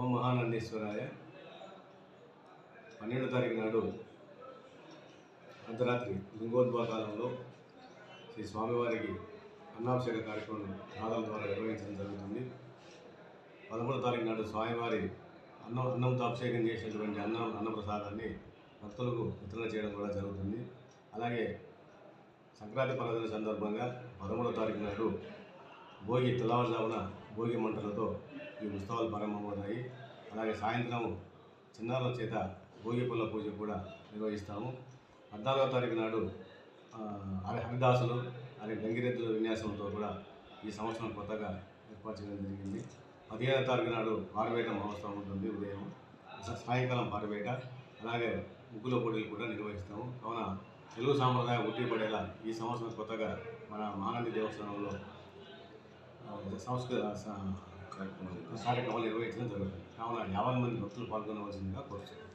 ఓం మహానందేశ్వరాయ పన్నెండో తారీఖు నాడు అర్ధరాత్రి లింగోద్భవ కాలంలో శ్రీ స్వామివారికి అన్నాభిషేక కార్యక్రమం నాదాల ద్వారా నిర్వహించడం జరుగుతుంది. పదమూడో తారీఖు నాడు స్వామివారి అన్నం అన్నంతో అభిషేకం చేసినటువంటి అన్నం అన్నప్రసాదాన్ని భక్తులకు వితరణ చేయడం కూడా జరుగుతుంది. అలాగే సంక్రాంతి పర్వదిన సందర్భంగా పదమూడో తారీఖు నాడు భోగి తెల్లవారుజామున భోగి మంటలతో ఈ ఉత్సవాలు ప్రారంభమవుతాయి. అలాగే సాయంత్రం చిన్నారుల చేత భోగి పుల్ల పూజ కూడా నిర్వహిస్తాము. పద్నాలుగో తారీఖు నాడు అరే హరిదాసులు అలాగే గంగిరెద్దుల విన్యాసంతో కూడా ఈ సంవత్సరం కొత్తగా ఏర్పాటు చేయడం జరిగింది. పదిహేనో తారీఖు నాడు పారవేట మహోత్సవం ఉంటుంది ఉదయం. సాయంకాలం పారవేట అలాగే ముగ్గుల పోటీలు కూడా నిర్వహిస్తాము. కావున తెలుగు సాంప్రదాయం ఉట్టిపడేలా ఈ సంవత్సరం కొత్తగా మన మహానంది దేవస్థానంలో సంస్కృత సంస్కృత స- కార్యక్రమాలు నిర్వహించడం జరుగుతుంది కావున యాభై మంది భక్తులు పాల్గొనవలసిందిగా కోరుతున్నాను